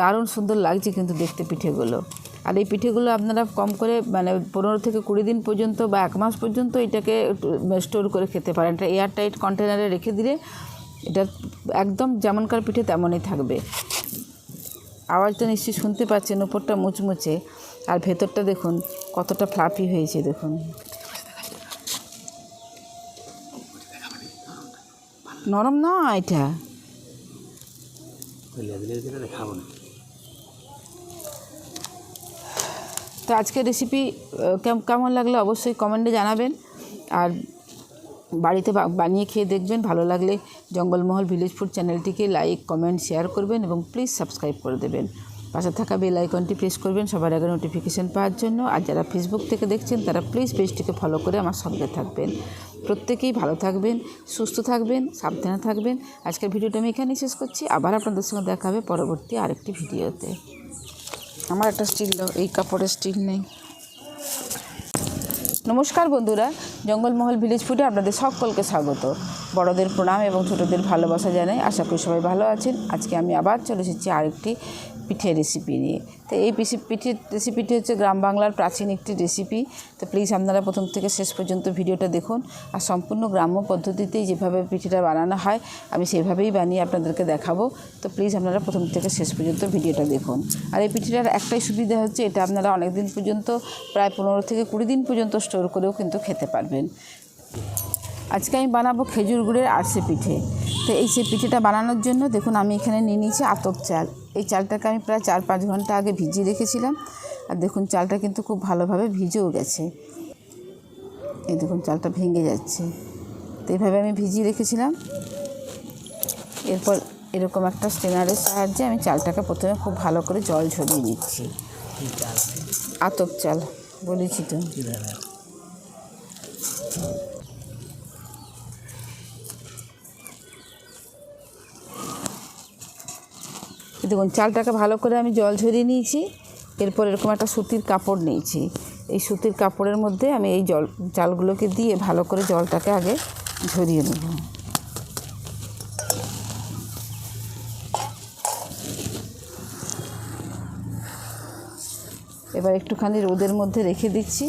দারুণ সুন্দর লাগছে কিন্তু দেখতে পিঠেগুলো। আর এই পিঠেগুলো আপনারা কম করে মানে পনেরো থেকে কুড়ি দিন পর্যন্ত বা এক মাস পর্যন্ত এটাকে স্টোর করে খেতে পারেন। এটা এয়ার টাইট কন্টেনারে রেখে দিলে এটা একদম যেমনকার পিঠে তেমনই থাকবে। আওয়াজটা নিশ্চয়ই শুনতে পাচ্ছেন, উপরটা মুচমুচে। আর ভেতরটা দেখুন, কতটা ফ্লাফি হয়েছে, দেখুন। নরম না এটা? খাব না। তো আজকের রেসিপি কেমন লাগল অবশ্যই কমেন্টে জানাবেন। আর বাড়িতে বানিয়ে খেয়ে দেখবেন, ভালো লাগলে জঙ্গলমহল ভিলেজ ফুড চ্যানেলটিকে লাইক কমেন্ট শেয়ার করবেন এবং প্লিজ সাবস্ক্রাইব করে দেবেন। পাশে থাকা বেল আইকনটি প্রেস করবেন, সবার আগে নোটিফিকেশান পাওয়ার জন্য। আর যারা ফেসবুক থেকে দেখছেন, তারা প্লিজ পেজটিকে ফলো করে আমার সঙ্গে থাকবেন। প্রত্যেকেই ভালো থাকবেন, সুস্থ থাকবেন, সাবধানে থাকবেন। আজকের ভিডিওটা আমি এখানেই শেষ করছি। আবার আপনাদের সঙ্গে দেখা হবে পরবর্তী আরেকটি ভিডিওতে আমার একটা স্টিল দাও, এই কাপড়ের স্টিল নেই। নমস্কার বন্ধুরা, জঙ্গলমহল ভিলেজ ফুডে আপনাদের সকলকে স্বাগত। বড়দের প্রণাম এবং ছোটদের ভালোবাসা জানাই। আশা করি সবাই ভালো আছেন। আজকে আমি আবার চলে এসেছি আরেকটি পিঠের রেসিপি নিয়ে। তো এই পিসি পিঠের রেসিপিটি হচ্ছে গ্রাম বাংলার প্রাচীন একটি রেসিপি তো প্লিজ আপনারা প্রথম থেকে শেষ পর্যন্ত ভিডিওটা দেখুন আর সম্পূর্ণ গ্রাম্য পদ্ধতিতেই যেভাবে পিঠেটা বানানো হয়, আমি সেভাবেই বানিয়ে আপনাদেরকে দেখাবো। তো প্লিজ আপনারা প্রথম থেকে শেষ পর্যন্ত ভিডিওটা দেখুন। আর এই পিঠেটার একটাই সুবিধা হচ্ছে, এটা আপনারা অনেক দিন পর্যন্ত, প্রায় পনেরো থেকে কুড়ি দিন পর্যন্ত স্টোর করেও কিন্তু খেতে পারবেন। আজকে আমি বানাবো খেজুর গুড়ের আরসে পিঠে। তো এই সে পিঠেটা বানানোর জন্য দেখুন আমি এখানে নিয়ে নিয়েছি আতপ চাল। এই চালটাকে আমি প্রায় চার পাঁচ ঘণ্টা আগে ভিজিয়ে রেখেছিলাম। আর দেখুন চালটা কিন্তু খুব ভালোভাবে ভিজেও গেছে। এই দেখুন চালটা ভেঙে যাচ্ছে। তো এইভাবে আমি ভিজিয়ে রেখেছিলাম। এরপর এরকম একটা স্টেনারের সাহায্যে আমি চালটাকে প্রথমে খুব ভালো করে জল ঝরিয়ে নিচ্ছি। আতপ চাল বলেছি তো। দেখুন, চালটাকে ভালো করে আমি জল ঝরিয়ে নিয়েছি। এরপর এরকম একটা সুতির কাপড় নিয়েছি। এই সুতির কাপড়ের মধ্যে আমি এই জল, চালগুলোকে দিয়ে ভালো করে জলটাকে আগে ঝরিয়ে নেব। এবার একটুখানি রোদের মধ্যে রেখে দিচ্ছি।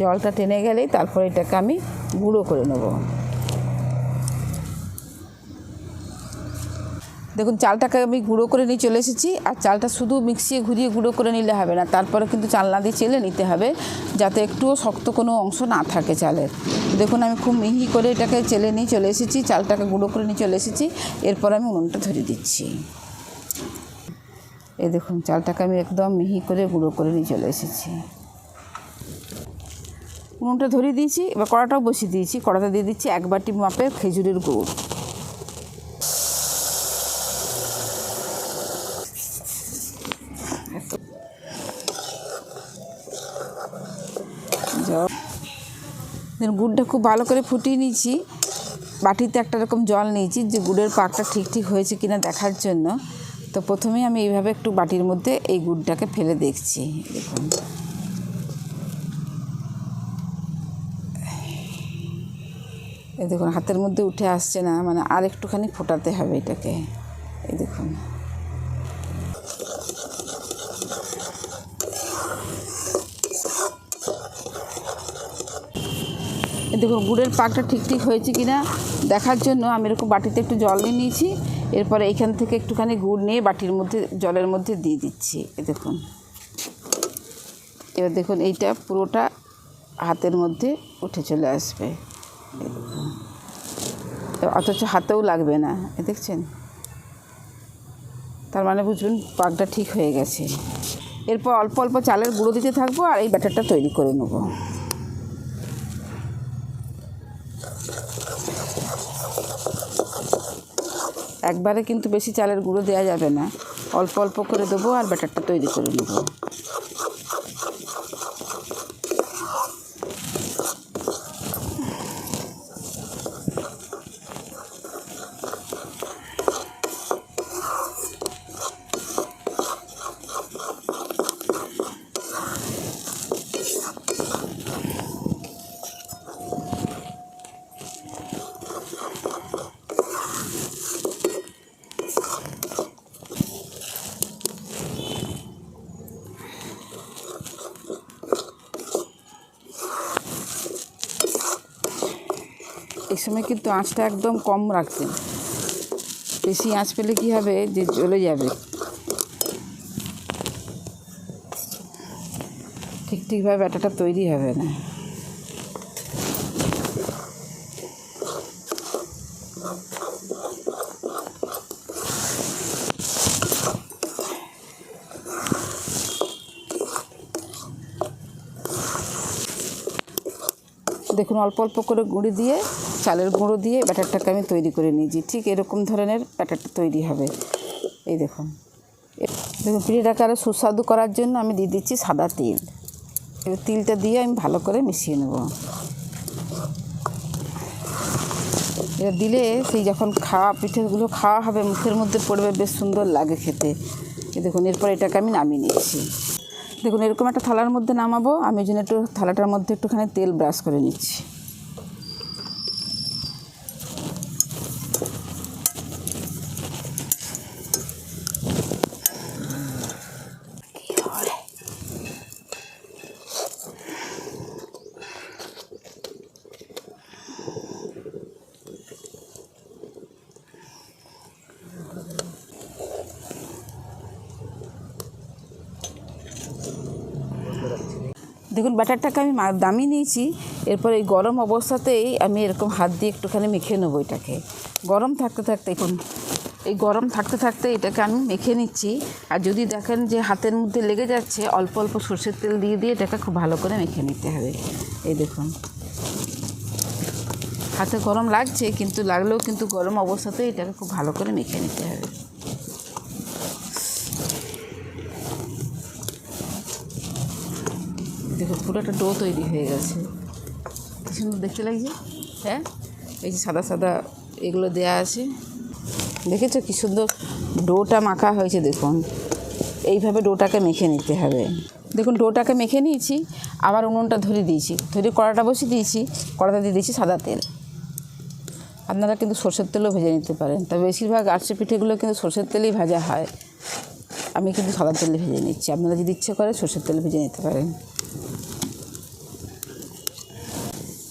জলটা টেনে গেলেই তারপর এটাকে আমি গুঁড়ো করে নেব। দেখুন, চালটাকে আমি গুঁড়ো করে নিয়ে চলে এসেছি। আর চালটা শুধু মিক্সিয়ে ঘুরিয়ে গুঁড়ো করে নিলে হবে না। তারপরে কিন্তু চালনা দিয়ে চেলে নিতে হবে, যাতে একটুও শক্ত কোনো অংশ না থাকে চালের। দেখুন, আমি খুব মিহি করে এটাকে চেলে নিয়ে চলে এসেছি, চালটাকে গুঁড়ো করে নিয়ে চলে এসেছি। এরপর আমি উনুনটা ধরে দিচ্ছি। এই দেখুন, চালটাকে আমি একদম মিহি করে গুঁড়ো করে নিয়ে চলে এসেছি। উনুনটা ধরিয়ে দিয়েছি, এবার কড়াটাও বসিয়ে দিয়েছি। কড়াতে দিয়ে দিচ্ছি এক বাটি মাপের খেজুরের গুড়। গুড়টা খুব ভালো করে ফুটিয়ে নিয়েছি। বাটিতে একটা রকম জল নিয়েছি যে গুড়ের পাকটা ঠিক ঠিক হয়েছে কিনা দেখার জন্য। তো প্রথমেই আমি এইভাবে একটু বাটির মধ্যে এই গুড়টাকে ফেলে দেখছি, দেখুন। এই দেখুন, হাতের মধ্যে উঠে আসছে না মানে আর একটুখানি ফোটাতে হবে এটাকে এই দেখুন এই দেখুন, গুড়ের পাকটা ঠিক ঠিক হয়েছে কি না দেখার জন্য আমি এরকম বাটিতে একটু জল নিয়ে নিয়েছি। এরপরে এইখান থেকে একটুখানি গুড় নিয়ে বাটির মধ্যে, জলের মধ্যে দিয়ে দিচ্ছি। এই দেখুন। এবার দেখুন, এইটা পুরোটা হাতের মধ্যে উঠে চলে আসবে। অথচ হাতেও লাগবে না, এ দেখছেন? তার মানে বুঝবেন পাকটা ঠিক হয়ে গেছে। এরপর অল্প অল্প চালের গুঁড়ো দিতে থাকব আর এই ব্যাটারটা তৈরি করে নেব। একবারে কিন্তু বেশি চালের গুঁড়ো দেওয়া যাবে না। অল্প অল্প করে দেবো আর ব্যাটারটা তৈরি করে নেব। এই সময় কিন্তু আঁচটা একদম কম রাখবেন বেশি আঁচ পেলে কী হবে? যে জ্বলে যাবে। ঠিক ঠিকভাবে ব্যাটাটা তৈরি হবে না। দেখুন, অল্প অল্প করে গুঁড়ি দিয়ে চালের গুঁড়ো দিয়ে ব্যাটারটাকে আমি তৈরি করে নিয়েছি। ঠিক এরকম ধরনের ব্যাটারটা তৈরি হবে। এই দেখুন। দেখুন, পিঠেটাকে আরও সুস্বাদু করার জন্য আমি দিয়ে দিচ্ছি সাদা তিল। তিলটা দিয়ে আমি ভালো করে মিশিয়ে নেব। এটা দিলে সেই যখন খাওয়া, পিঠেগুলো খাওয়া হবে, মুখের মধ্যে পড়বে, বেশ সুন্দর লাগে খেতে। দেখুন, এরপর এটাকে আমি নামিয়ে নিচ্ছি। দেখুন, এরকম একটা থালার মধ্যে নামাবো। আমি জন্য একটু থালাটার মধ্যে একটুখানি তেল ব্রাশ করে নিচ্ছি। দেখুন, ব্যাটারটাকে আমি দামি নিয়েছি। এরপর এই গরম অবস্থাতেই আমি এরকম হাত দিয়ে একটুখানি মেখে নেব এটাকে। গরম থাকতে থাকতে, এখন এই গরম থাকতে থাকতে এটাকে আমি মেখে নিচ্ছি। আর যদি দেখেন যে হাতের মধ্যে লেগে যাচ্ছে, অল্প অল্প সর্ষের তেল দিয়ে দিয়ে এটাকে খুব ভালো করে মেখে নিতে হবে। এই দেখুন। হাতে গরম লাগছে, কিন্তু লাগলেও কিন্তু গরম অবস্থাতেই এটাকে খুব ভালো করে মেখে নিতে হবে। দেখো, পুরো একটা ডো তৈরি হয়ে গেছে। কি সুন্দর দেখতে লাগছে? হ্যাঁ? এই যে সাদা সাদা এগুলো দেয়া আছে। দেখেছ কি সুন্দর ডোটা মাখা হয়েছে, দেখুন। এইভাবে ডোটাকে মেখে নিতে হবে। দেখুন ডোটাকে মেখে নিয়েছি, আবার উনুনটা ধরে দিয়েছি। ধরে কড়াটা বসিয়ে দিয়েছি কড়াটা দিয়ে দিয়েছি সাদা তেল। আপনারা কিন্তু সর্ষের তেলও ভেজে নিতে পারেন। তবে বেশিরভাগ আটশো পিঠেগুলো কিন্তু সর্ষের তেলেই ভাজা হয়। আমি কিন্তু সাদা তেলে ভেজে নিচ্ছি। আপনারা যদি ইচ্ছে করে সর্ষের তেল ভেজে নিতে পারেন।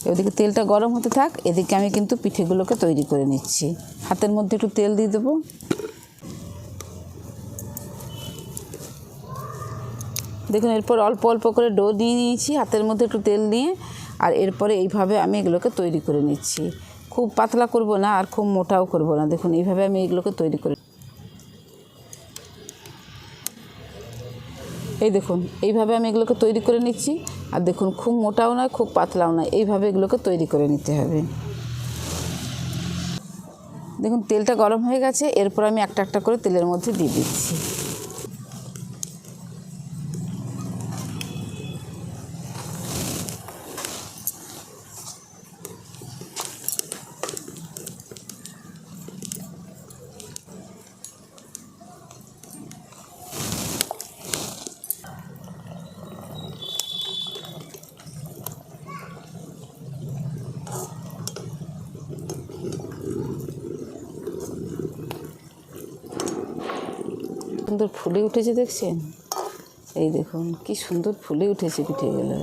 ওদিকে তেলটা গরম হতে থাক, এদিকে আমি কিন্তু পিঠেগুলোকে তৈরি করে নিচ্ছি। হাতের মধ্যে একটু তেল দিয়ে দেবো। দেখুন, এরপর অল্প অল্প করে ডো দিয়ে নিয়েছি হাতের মধ্যে একটু তেল নিয়ে আর এরপরে এইভাবে আমি এগুলোকে তৈরি করে নিচ্ছি। খুব পাতলা করব না আর খুব মোটাও করব না। দেখুন, এইভাবে আমি এগুলোকে তৈরি করে এই দেখুন, এইভাবে আমি এগুলোকে তৈরি করে নিচ্ছি। আর দেখুন, খুব মোটাও নয়, খুব পাতলাও নয়। এইভাবে এগুলোকে তৈরি করে নিতে হবে। দেখুন, তেলটা গরম হয়ে গেছে। এরপর আমি একটা একটা করে তেলের মধ্যে দিয়ে দিচ্ছি। সুন্দর ফুলে উঠেছে দেখছেন? এই দেখুন, কি সুন্দর ফুলে উঠেছে পিঠেগুলো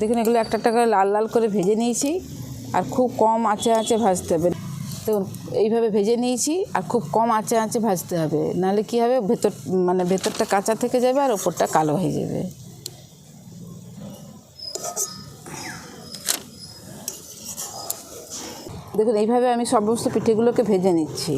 দেখুন, এগুলো একটা একটা করে লাল লাল করে ভেজে নিয়েছি। আর খুব কম আঁচে আঁচে ভাজতে হবে। তো এইভাবে ভেজে নিয়েছি, আর খুব কম আঁচে আঁচে ভাজতে হবে। নাহলে কী হবে? ভেতর মানে ভেতরটা কাঁচা থেকে যাবে আর ওপরটা কালো হয়ে যাবে। দেখুন, এইভাবে আমি সমস্ত পিঠেগুলোকে ভেজে নিচ্ছি।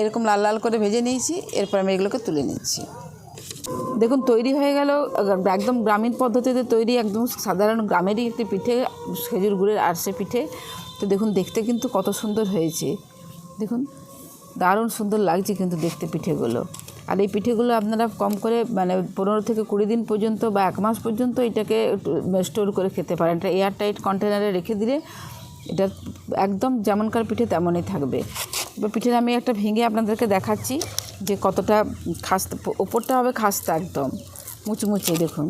এরকম লাল লাল করে ভেজে নিয়েছি, এরপর আমি এগুলোকে তুলে নিচ্ছি। দেখুন, তৈরি হয়ে গেল, একদম গ্রামীণ পদ্ধতিতে তৈরি, একদম সাধারণ গ্রামেরই একটি পিঠে, খেজুর গুড়ের আরসে পিঠে। তো দেখুন, দেখতে কিন্তু কত সুন্দর হয়েছে। দেখুন, দারুণ সুন্দর লাগছে কিন্তু দেখতে পিঠেগুলো। আর এই পিঠেগুলো আপনারা কম করে মানে পনেরো থেকে কুড়ি দিন পর্যন্ত বা এক মাস পর্যন্ত এটাকে স্টোর করে খেতে পারেন। এটা এয়ার টাইট কন্টেনারে রেখে দিলে এটা একদম যেমনকার পিঠে তেমনই থাকবে। এবার পিঠের আমি একটা ভেঙে আপনাদেরকে দেখাচ্ছি যে কতটা খাস্তা, ওপরটা হবে খাস্তা একদম, মুচমুচে, দেখুন।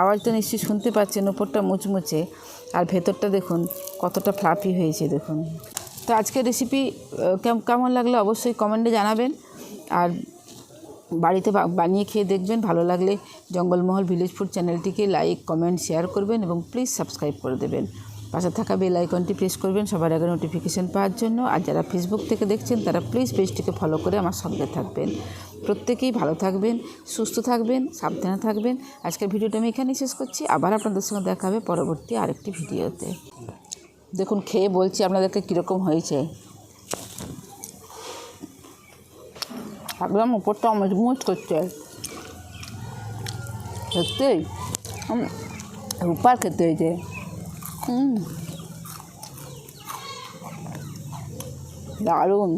আওয়াজটা নিশ্চয়ই শুনতে পাচ্ছেন, ওপরটা মুচমুচে। আর ভেতরটা দেখুন, কতটা ফ্লাফি হয়েছে, দেখুন। তো আজকের রেসিপি কেমন লাগলে অবশ্যই কমেন্টে জানাবেন। আর বাড়িতে বানিয়ে খেয়ে দেখবেন, ভালো লাগলে জঙ্গলমহল ভিলেজ ফুড চ্যানেলটিকে লাইক কমেন্ট শেয়ার করবেন এবং প্লিজ সাবস্ক্রাইব করে দেবেন। পাশে থাকা বেল আইকনটি প্রেস করবেন, সবার আগে নোটিফিকেশান পাওয়ার জন্য। আর যারা ফেসবুক থেকে দেখছেন, তারা প্লিজ পেজটিকে ফলো করে আমার সঙ্গে থাকবেন। প্রত্যেকেই ভালো থাকবেন, সুস্থ থাকবেন, সাবধানে থাকবেন। আজকের ভিডিওটা আমি এখানেই শেষ করছি। আবার আপনাদের সঙ্গে দেখা হবে পরবর্তী আরেকটি ভিডিওতে। দেখুন, খেয়ে বলছি আপনাদেরকে কীরকম হয়েছে। একদম উপরটা মজবুত করছে সত্যি রূপার খেতে হয়েছে। দারুণ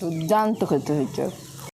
দুর্দান্ত খেতে হয়েছে